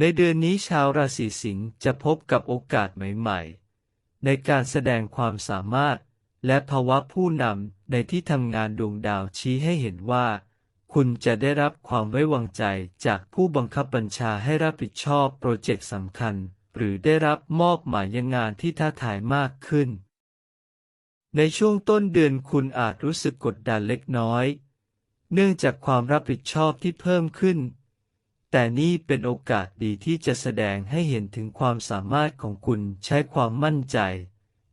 ในเดือนนี้ชาวราศีสิงห์จะพบกับโอกาสใหม่ ๆ ในการแสดงความสามารถ และภาวะผู้นำในที่ทำงานดวงดาวชี้ให้เห็นว่า คุณจะได้รับความไว้วางใจจากผู้บังคับบัญชาให้รับผิดชอบโปรเจกต์สำคัญ หรือได้รับมอบหมายงานที่ท้าทายมากขึ้น ในช่วงต้นเดือนคุณอาจรู้สึกกดดันเล็กน้อย เนื่องจากความรับผิดชอบที่เพิ่มขึ้น แต่นี่เป็นโอกาสดีที่จะแสดงให้เห็นถึงความสามารถของคุณใช้ความมั่นใจ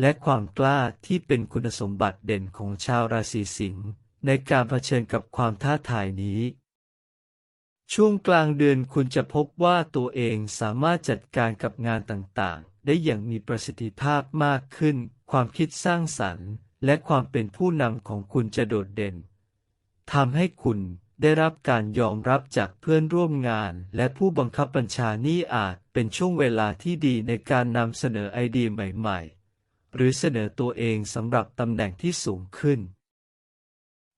และความกล้าที่เป็นคุณสมบัติเด่นของชาวราศีสิงห์ในการเผชิญกับความท้าทายนี้ ช่วงกลางเดือนคุณจะพบว่าตัวเองสามารถจัดการกับงานต่างๆ ได้อย่างมีประสิทธิภาพมากขึ้น ความคิดสร้างสรรค์ และความเป็นผู้นำของคุณจะโดดเด่นทำให้คุณ ได้รับการยอมรับจากเพื่อนร่วมงาน และผู้บังคับบัญชานี่อาจเป็นช่วงเวลาที่ดีในการนำเสนอไอเดียใหม่ๆ หรือเสนอตัวเองสำหรับตำแหน่งที่สูงขึ้น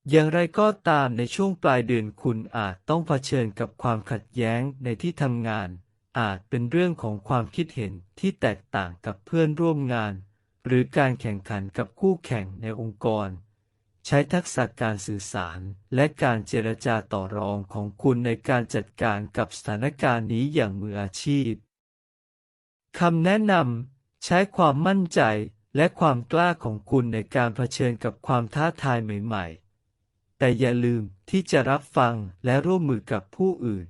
อย่างไรก็ตามในช่วงปลายเดือนคุณอาจต้องเผชิญกับความขัดแย้งในที่ทำงาน อาจเป็นเรื่องของความคิดเห็นที่แตกต่างกับเพื่อนร่วมงาน หรือการแข่งขันกับคู่แข่งในองค์กร ใช้ทักษะการสื่อสาร และการเจรจาต่อรองของคุณในการจัดการกับสถานการณ์นี้อย่างมืออาชีพคำแนะนำใช้ความมั่นใจและความกล้าของคุณในการเผชิญกับความท้าทายใหม่ ๆ แต่อย่าลืมที่จะรับฟังและร่วมมือกับผู้อื่น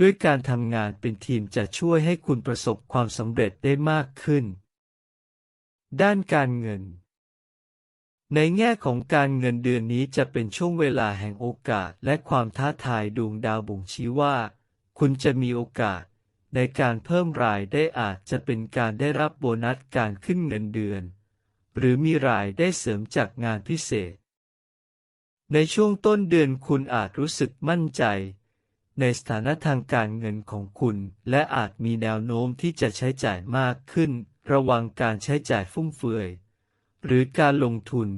ด้วยการทำงานเป็นทีมจะช่วยให้คุณประสบความสำเร็จได้มากขึ้น ด้านการเงิน ในแง่ของการเงินเดือนนี้จะเป็นช่วงเวลาแห่งโอกาสและความท้าทายดวงดาวบ่งชี้ว่า คุณจะมีโอกาส ในการเพิ่มรายได้อาจจะเป็นการได้รับโบนัสการขึ้นเงินเดือน หรือมีรายได้เสริมจากงานพิเศษ ในช่วงต้นเดือนคุณอาจรู้สึกมั่นใจ ในสถานะทางการเงินของคุณ และอาจมีแนวโน้มที่จะใช้จ่ายมากขึ้น ระวังการใช้จ่ายฟุ่มเฟือย หรือการลงทุน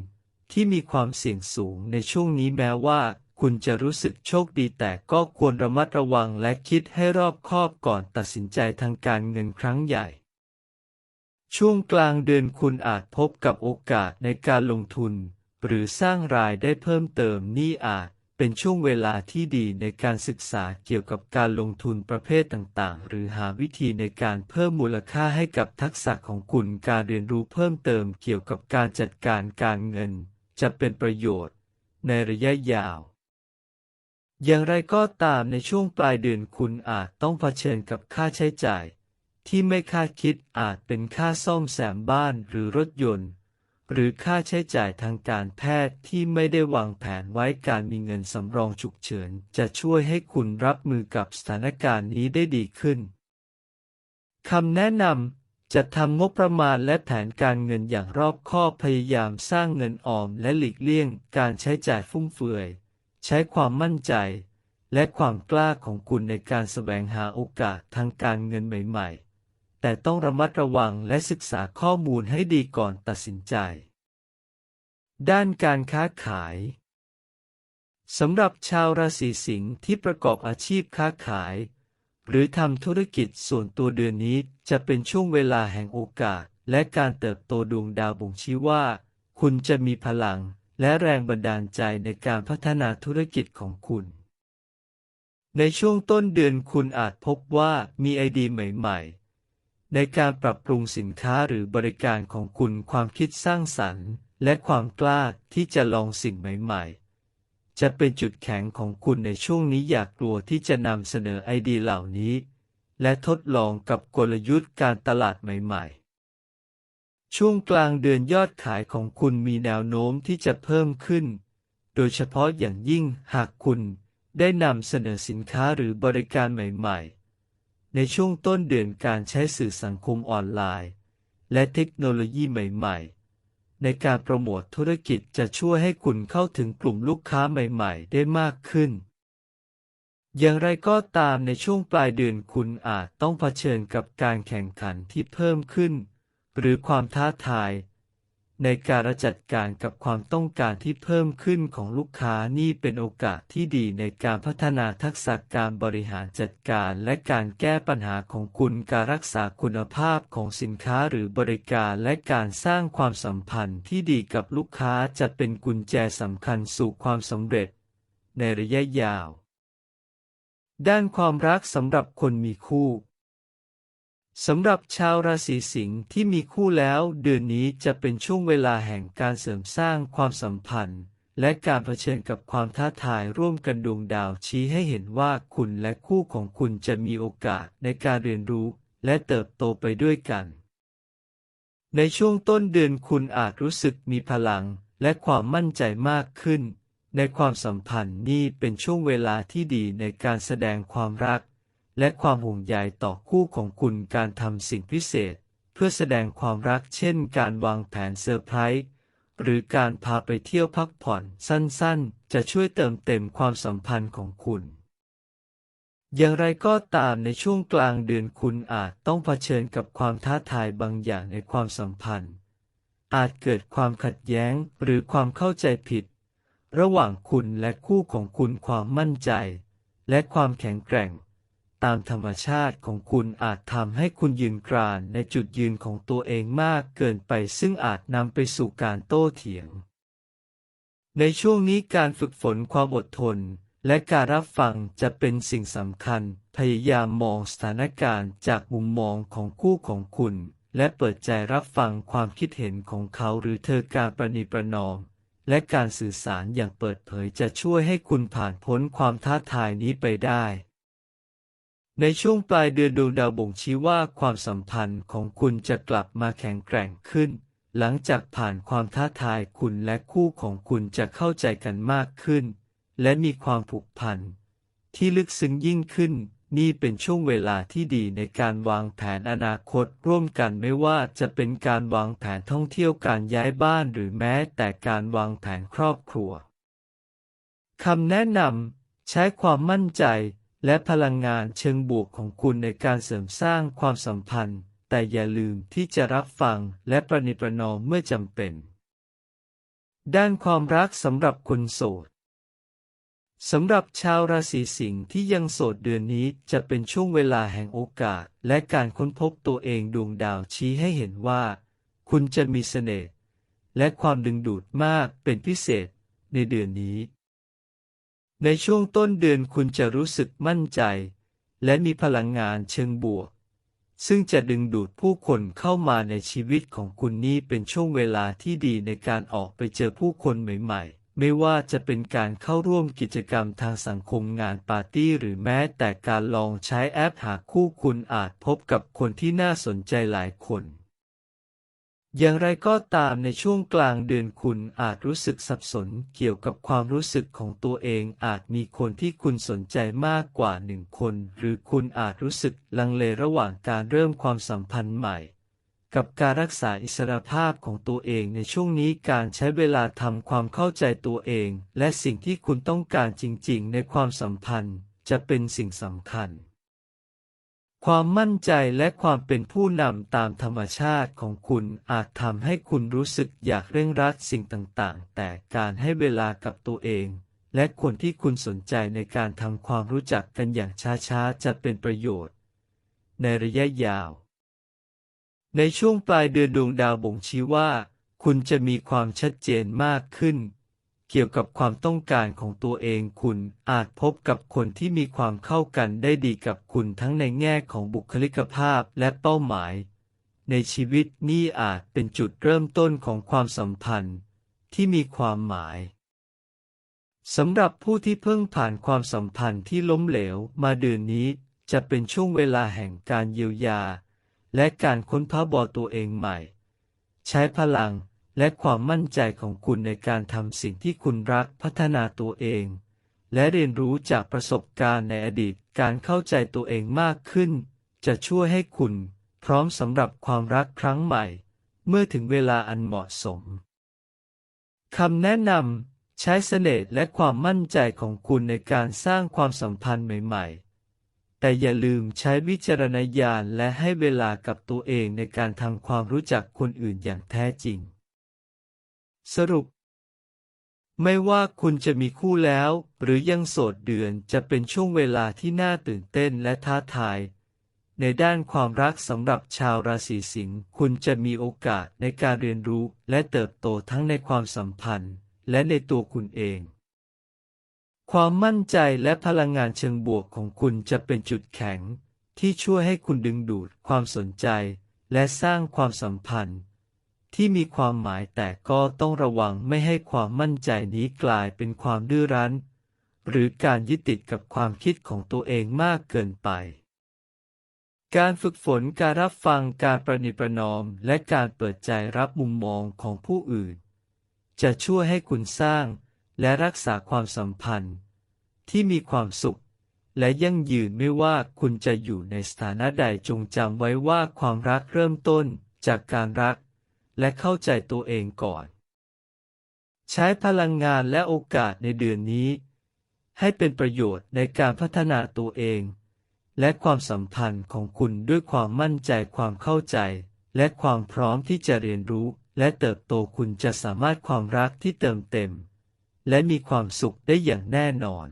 ที่มีความเสี่ยงสูงในช่วงนี้แม้ว่า คุณจะรู้สึกโชคดีแต่ก็ควรระมัดระวังและคิดให้รอบคอบก่อนตัดสินใจทางการเงินครั้งใหญ่ ช่วงกลางเดือนคุณอาจพบกับโอกาสในการลงทุน หรือสร้างรายได้เพิ่มเติมนี่อาจ เป็นช่วงเวลาที่ดีในการศึกษาเกี่ยวกับการลงทุนประเภทต่างๆ หรือหาวิธีในการเพิ่มมูลค่าให้กับทักษะของคุณการเรียนรู้เพิ่มเติมเกี่ยวกับการจัดการการเงิน จะเป็นประโยชน์ ในระยะยาว อย่างไรก็ตามในช่วงปลายเดือนคุณอาจต้องเผชิญกับค่าใช้จ่าย ที่ไม่คาดคิดอาจเป็นค่าซ่อมแซมบ้านหรือรถยนต์ หรือค่าใช้จ่ายทางการแพทย์ที่ไม่ได้วางแผนไว้การมีเงินสำรองฉุกเฉิน จะช่วยให้คุณรับมือกับสถานการณ์นี้ได้ดีขึ้นคำแนะนำจะทำงบประมาณและแผนการเงินอย่างรอบคอบพยายามสร้างเงินออมและหลีกเลี่ยงการใช้จ่ายฟุ่มเฟือย ใช้ความมั่นใจ และความกล้าของคุณในการแสวงหาโอกาสทางการเงินใหม่ ๆ แต่ต้องระมัดระวังและศึกษาข้อมูลให้ดีก่อนตัดสินใจ ด้านการค้าขายสำหรับชาวราศีสิงห์ที่ประกอบอาชีพค้าขาย หรือทำธุรกิจส่วนตัวเดือนนี้จะเป็นช่วงเวลาแห่งโอกาส และการเติบโตดวงดาวบ่งชี้ว่า คุณจะมีพลังและแรงบันดาลใจในการพัฒนาธุรกิจของคุณ ในช่วงต้นเดือนคุณอาจพบว่ามีไอเดียใหม่ ๆ ในการปรับปรุงสินค้าหรือบริการของคุณความคิดสร้างสรรค์ และความกล้าที่จะลองสิ่งใหม่ ๆ จะเป็นจุดแข็งของคุณในช่วงนี้อยากกลัวที่จะนำเสนอไอเดียเหล่านี้ และทดลองกับกลยุทธ์การตลาดใหม่ ๆ ช่วงกลางเดือนยอดขายของคุณมีแนวโน้มที่จะเพิ่มขึ้น โดยเฉพาะอย่างยิ่งหากคุณได้นำเสนอสินค้าหรือบริการใหม่ ๆ ในช่วงต้นเดือนการใช้สื่อสังคมออนไลน์ และเทคโนโลยีใหม่ๆ ในการโปรโมทธุรกิจจะช่วยให้คุณเข้าถึงกลุ่มลูกค้าใหม่ๆ ได้มากขึ้น อย่างไรก็ตามในช่วงปลายเดือนคุณอาจต้องเผชิญกับการแข่งขันที่เพิ่มขึ้น หรือความท้าทาย ในการจัดการกับความต้องการที่เพิ่มขึ้นของลูกค้านี่เป็นโอกาสที่ดีในการพัฒนาทักษะการบริหารจัดการและการแก้ปัญหาของคุณการรักษาคุณภาพของสินค้าหรือบริการและการสร้างความสัมพันธ์ที่ดีกับลูกค้าจะเป็นกุญแจสำคัญสู่ความสำเร็จ ในระยะยาว ด้านความรักสำหรับคนมีคู่ สำหรับชาวราศีสิงห์ที่มีคู่แล้วเดือนนี้จะเป็นช่วงเวลาแห่งการเสริมสร้างความสัมพันธ์ และการเผชิญกับความท้าทายร่วมกันดวงดาวชี้ให้เห็นว่าคุณและคู่ของคุณจะมีโอกาสในการเรียนรู้และเติบโตไปด้วยกัน ในช่วงต้นเดือนคุณอาจรู้สึกมีพลังและความมั่นใจมากขึ้น ในความสัมพันธ์นี่เป็นช่วงเวลาที่ดีในการแสดงความรัก และความห่วงใยต่อคู่ของคุณการทำสิ่งพิเศษ เพื่อแสดงความรักเช่นการวางแผนเซอร์ไพรส์หรือการพาไปเที่ยวพักผ่อนสั้นๆ จะช่วยเติมเต็มความสัมพันธ์ของคุณ อย่างไรก็ตามในช่วงกลางเดือนคุณอาจต้องเผชิญกับความท้าทายบางอย่างในความสัมพันธ์ อาจเกิดความขัดแย้งหรือความเข้าใจผิด ระหว่างคุณและคู่ของคุณความมั่นใจ และความแข็งแกร่ง ตามธรรมชาติของคุณอาจทำให้คุณยืนกรานในจุดยืนของตัวเองมากเกินไปซึ่งอาจนำไปสู่การโต้เถียง ในช่วงนี้การฝึกฝนความอดทน และการรับฟังจะเป็นสิ่งสำคัญ พยายามมองสถานการณ์จากมุมมองของคู่ของคุณ และเปิดใจรับฟังความคิดเห็นของเขาหรือเธอการประนีประนอมและการสื่อสารอย่างเปิดเผยจะช่วยให้คุณผ่านพ้นความท้าทายนี้ไปได้ ในช่วงปลายเดือนดวงดาวบ่งชี้ว่าความสัมพันธ์ของคุณจะกลับมาแข็งแกร่งขึ้น หลังจากผ่านความท้าทายคุณและคู่ของคุณจะเข้าใจกันมากขึ้น และมีความผูกพันที่ลึกซึ้งยิ่งขึ้น นี่เป็นช่วงเวลาที่ดีในการวางแผนอนาคตร่วมกันไม่ว่าจะเป็นการวางแผนท่องเที่ยวการย้ายบ้านหรือแม้แต่การวางแผนครอบครัวคำแนะนำใช้ความมั่นใจ และพลังงานเชิงบวกของคุณในการเสริมสร้างความสัมพันธ์ แต่อย่าลืมที่จะรับฟังและประนิประนอมเมื่อจำเป็น ด้านความรักสำหรับคนโสดสำหรับชาวราศีสิงห์ที่ยังโสดเดือนนี้จะเป็นช่วงเวลาแห่งโอกาส และการค้นพบตัวเองดวงดาวชี้ให้เห็นว่า คุณจะมีเสน่ห์และความดึงดูดมากเป็นพิเศษในเดือนนี้ ในช่วงต้นเดือนคุณจะรู้สึกมั่นใจ และมีพลังงานเชิงบวก ซึ่งจะดึงดูดผู้คนเข้ามาในชีวิตของคุณนี่เป็นช่วงเวลาที่ดีในการออกไปเจอผู้คนใหม่ ๆ ไม่ว่าจะเป็นการเข้าร่วมกิจกรรมทางสังคมงานปาร์ตี้หรือแม้แต่การลองใช้แอปหาคู่คุณอาจพบกับคนที่น่าสนใจหลายคน อย่างไรก็ตามในช่วงกลางเดือนคุณอาจรู้สึกสับสนเกี่ยวกับความรู้สึกของตัวเองอาจมีคนที่คุณสนใจมากกว่าหนึ่งคน หรือคุณอาจรู้สึกลังเลระหว่างการเริ่มความสัมพันธ์ใหม่ กับการรักษาอิสรภาพของตัวเองในช่วงนี้การใช้เวลาทำความเข้าใจตัวเอง และสิ่งที่คุณต้องการจริงๆ ในความสัมพันธ์ จะเป็นสิ่งสำคัญ ความมั่นใจและความเป็นผู้นำตามธรรมชาติของคุณอาจทำให้คุณรู้สึกอยากเร่งรัดสิ่งต่างๆ แต่การให้เวลากับตัวเอง และคนที่คุณสนใจในการทำความรู้จักกันอย่างช้าๆ จะเป็นประโยชน์ ในระยะยาว ในช่วงปลายเดือนดวงดาวบ่งชี้ว่า คุณจะมีความชัดเจนมากขึ้น เกี่ยวกับความต้องการของตัวเองคุณอาจพบกับคนที่มีความเข้ากันได้ดีกับคุณทั้งในแง่ของบุคลิกภาพและเป้าหมาย ในชีวิตนี่อาจเป็นจุดเริ่มต้นของความสัมพันธ์ ที่มีความหมายสำหรับผู้ที่เพิ่งผ่านความสัมพันธ์ที่ล้มเหลวมาเดือนนี้จะเป็นช่วงเวลาแห่งการเยียวยา และการค้นพบตัวเองใหม่ ใช้พลัง และความมั่นใจของคุณในการทำสิ่งที่คุณรักพัฒนาตัวเอง และเรียนรู้จากประสบการณ์ในอดีตการเข้าใจตัวเองมากขึ้น จะช่วยให้คุณ พร้อมสำหรับความรักครั้งใหม่ เมื่อถึงเวลาอันเหมาะสมคำแนะนำใช้เสน่ห์และความมั่นใจของคุณในการสร้างความสัมพันธ์ใหม่ ๆ แต่อย่าลืมใช้วิจารณญาณและให้เวลากับตัวเองในการทำความรู้จักคนอื่นอย่างแท้จริง สรุป ไม่ว่าคุณจะมีคู่แล้ว หรือยังโสดเดือนจะเป็นช่วงเวลาที่น่าตื่นเต้นและท้าทาย ในด้านความรักสำหรับชาวราศีสิงห์คุณจะมีโอกาสในการเรียนรู้และเติบโตทั้งในความสัมพันธ์ และในตัวคุณเอง ความมั่นใจและพลังงานเชิงบวกของคุณจะเป็นจุดแข็ง ที่ช่วยให้คุณดึงดูดความสนใจ และสร้างความสัมพันธ์ ที่มีความหมายแต่ก็ต้องระวังไม่ให้ความมั่นใจนี้กลายเป็นความดื้อรั้น หรือการยึดติดกับความคิดของตัวเองมากเกินไป การฝึกฝนการรับฟังการประนีประนอมและการเปิดใจรับมุมมองของผู้อื่น จะช่วยให้คุณสร้างและรักษาความสัมพันธ์ ที่มีความสุข และยั่งยืนไม่ว่าคุณจะอยู่ในสถานะใดจงจำไว้ว่าความรักเริ่มต้นจากการรัก และเข้าใจตัวเองก่อน ใช้พลังงานและโอกาสในเดือนนี้ ให้เป็นประโยชน์ในการพัฒนาตัวเอง และความสัมพันธ์ของคุณด้วยความมั่นใจความเข้าใจ และความพร้อมที่จะเรียนรู้และเติบโตคุณจะสามารถความรักที่เติมเต็ม และมีความสุขได้อย่างแน่นอน